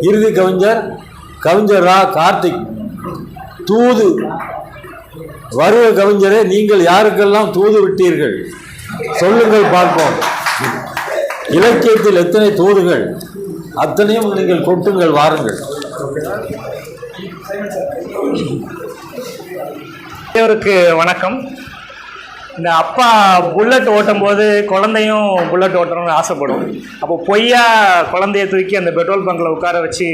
இறுதி கவிஞர் கவிஞர் ரா கார்த்திக். தூது. வருக கவிஞரே நீங்கள் யாருக்கெல்லாம் தூது விட்டீர்கள்? சொல்லுங்கள் பார்ப்போம். இலக்கியத்தில் எத்தனை தூதுகள்? அத்தனையும் நீங்கள் கொட்டுங்கள் வாருங்கள். அனைவருக்கு வணக்கம். இந்த அப்பா புல்லட் ஓட்டும் போது குழந்தையும் புல்லட் ஓட்டணும்னு ஆசைப்படும். அப்போ பொய்யா குழந்தைய தூக்கி அந்த பெட்ரோல் பங்கில் உட்கார வச்சு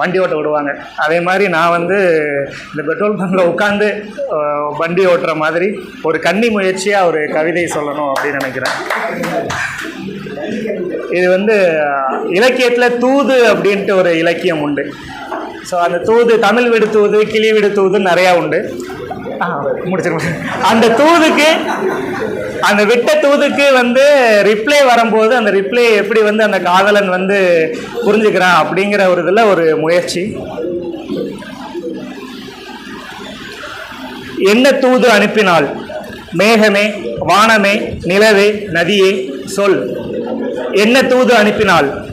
வண்டி ஓட்ட விடுவாங்க. அதே மாதிரி நான் வந்து இந்த பெட்ரோல் பங்கில் உட்காந்து வண்டி ஓட்டுற மாதிரி ஒரு கன்னி முயற்சியாக ஒரு கவிதை சொல்லணும் அப்படின்னு நினைக்கிறேன். இது வந்து இலக்கியத்தில் தூது அப்படின்ட்டு ஒரு இலக்கியம் உண்டு. ஸோ அந்த தூது தமிழ் விடு தூது கிளி விடு நிறையா உண்டு. முடிச்சிருக்கோம் அந்த தூதுக்கு அந்த விட்ட தூதுக்கு வந்து ரிப்ளை வரும்போது அந்த ரிப்ளை எப்படி வந்து அந்த காதலன் வந்து புரிஞ்சுக்கிறான் அப்படிங்கிற ஒரு இதில் ஒரு முயற்சி. என்ன தூது அனுப்பினால்? மேகமே வானமே நிலவே நதியே சொல். என்ன தூது அனுப்பினால்?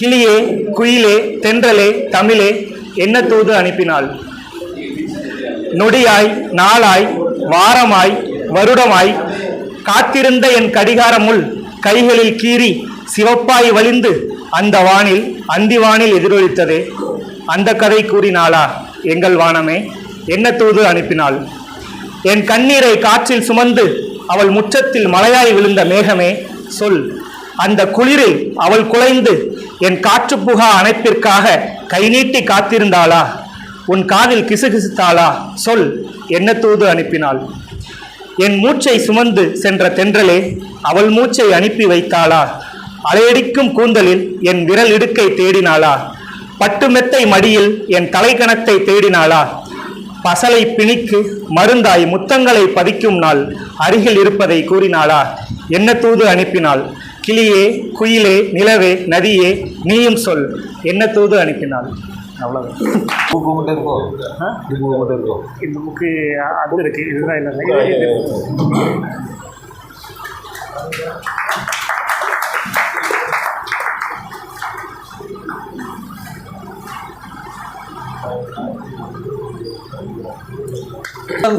கிளியே குயிலே தென்றலே தமிழே என்ன தூது அனுப்பினால்? நொடியாய் நாளாய் வாரமாய் வருடமாய் காத்திருந்த என் கடிகாரமுள் கைகளில் கீறி சிவப்பாய் வலிந்து அந்த வானில் அந்தி வானில் எதிரொலித்ததே. அந்த கதை கூறினாளா? எங்கள் வானமே என்ன தூது அனுப்பினாள்? என் கண்ணீரை காற்றில் சுமந்து அவள் முற்றத்தில் மலையாய் விழுந்த மேகமே சொல். அந்த குளிரில் அவள் குலைந்து என் காற்றுப்புகா அணைப்பிற்காக கை நீட்டி காத்திருந்தாளா? உன் காதில் கிசுகிசுத்தாளா? சொல் என்ன தூது அனுப்பினாள்? என் மூச்சை சுமந்து சென்ற தென்றலே அவள் மூச்சை அனுப்பி வைத்தாளா? அலையடிக்கும் கூந்தலில் என் விரல் இடுக்கை தேடினாளா? பட்டு மெத்தை மடியில் என் தலைக்கணத்தை தேடினாளா? பசலை பிணிக்கு மருந்தாய் முத்தங்களை பதிக்கும் நாள் அருகில் இருப்பதை கூறினாளா? என்ன தூது அனுப்பினாள்? கிளியே குயிலே நிலவே நதியே நீயும் சொல் என்ன தூது அனுப்பினாள்? அவ்வளவுதான். பூ மட்டும் இருக்கும் பூ மட்டும் இருக்கும் இந்த புக்கு அது இருக்கு. இதுதான் இல்லை. இது- இது-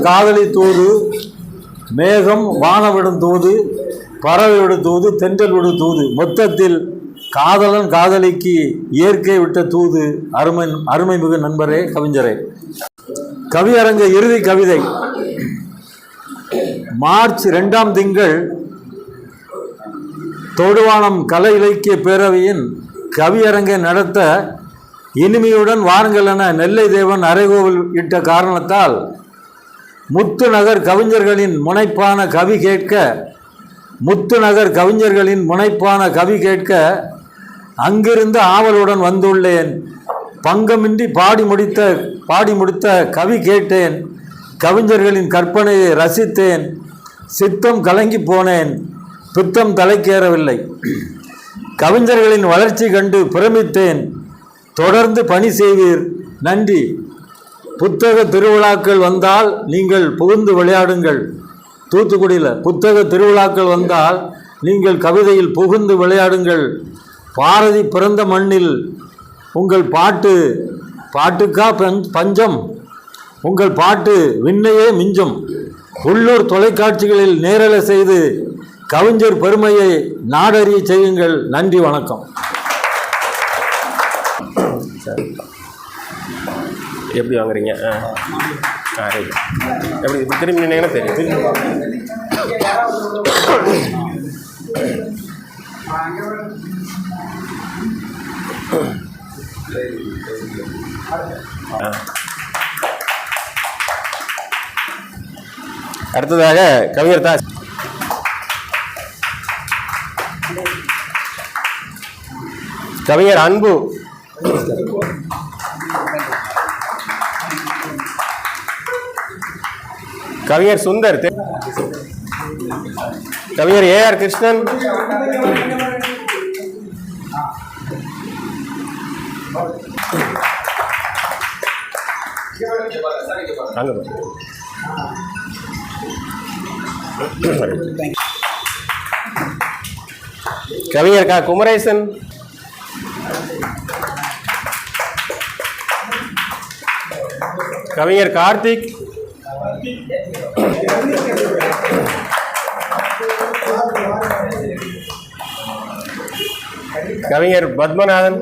காதலி தூது மேகம் வானவிடும் தூது பறவை விடும் தூது தென்றல் விடும் தூது. மொத்தத்தில் காதலன் காதலிக்கு இயற்கை விட்ட தூது அருமை அருமைமிகு நண்பரே கவிஞரே. கவியரங்க இறுதி கவிதை. மார்ச் ரெண்டாம் திங்கள் தொடுவானம் கலை இலக்கிய பேரவையின் கவியரங்கை நடத்த இனிமையுடன் வாருங்கள் என நெல்லை தேவன் அறைகோவில் இட்ட காரணத்தால் முத்து நகர் கவிஞர்களின் முனைப்பான கவி கேட்க முத்து நகர் கவிஞர்களின் முனைப்பான கவி கேட்க அங்கிருந்து ஆவலுடன் வந்துள்ளேன். பங்கமின்றி பாடி முடித்த பாடி முடித்த கவி கேட்டேன். கவிஞர்களின் கற்பனையை ரசித்தேன். சித்தம் கலங்கி போனேன். பித்தம் தலைக்கேறவில்லை. கவிஞர்களின் வளர்ச்சி கண்டு பிரமித்தேன். தொடர்ந்து பணி செய்வீர். நன்றி. புத்தக திருவிழாக்கள் வந்தால் நீங்கள் புகுந்து விளையாடுங்கள். தூத்துக்குடியில் புத்தக திருவிழாக்கள் வந்தால் நீங்கள் கவிதையில் புகுந்து விளையாடுங்கள். பாரதி பிறந்த மண்ணில் உங்கள் பாட்டு பாட்டுக்கா பஞ்சம்? உங்கள் பாட்டு விண்ணையே மிஞ்சும். உள்ளூர் தொலைக்காட்சிகளில் நேரலை செய்து கவிஞர் பெருமையை நாடறிய செய்யுங்கள். நன்றி வணக்கம். எப்படி வாங்குறீங்க? ஆ. எப்படி திரும்பி நின்னீங்கன்னா தெரியும். அடுத்ததாக கவிஞர் தாஸ் கவிஞர் அன்பு. கவிஞர் சுந்தர் கவிஞர் ஏ ஆர் கிருஷ்ணன். அங்கே கவிஞர் கா குமரேசன். கவிஞர் கார்த்திக். கவிஞர் பத்மநாதன்.